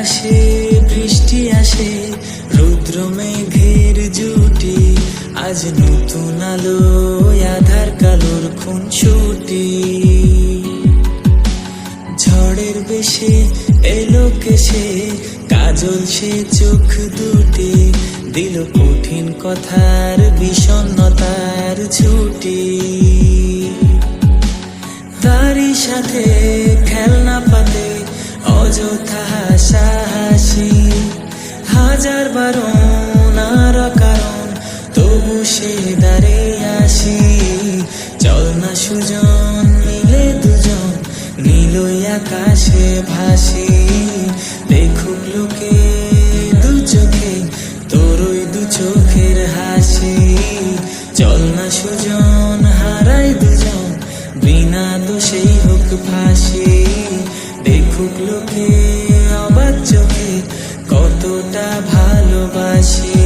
আকাশে বৃষ্টি আসে রুদ্র মেঘের জুটি। আজ নতুন আলো আধার কালোর খুন ছুটি ঝড়ের বেশে এলো কেসে কাজল সে চোখ দুটি। দিল কঠিন কথার বিষণ্নতার ছুটি। তারই সাথে খেলনা সে দাঁড়ে আসি। চল না সুজন, মিলে দুজন নীলই আকাশে ভাসি। দেখুক লোকে দু চোখে, তোরই দু চোখের হাসি। চল না সুজন, হারাই দুজন, বিনা দোষেই হোক ফাঁসি। দেখুক লোকে অবাক চোখে, কতটা ভালোবাসি।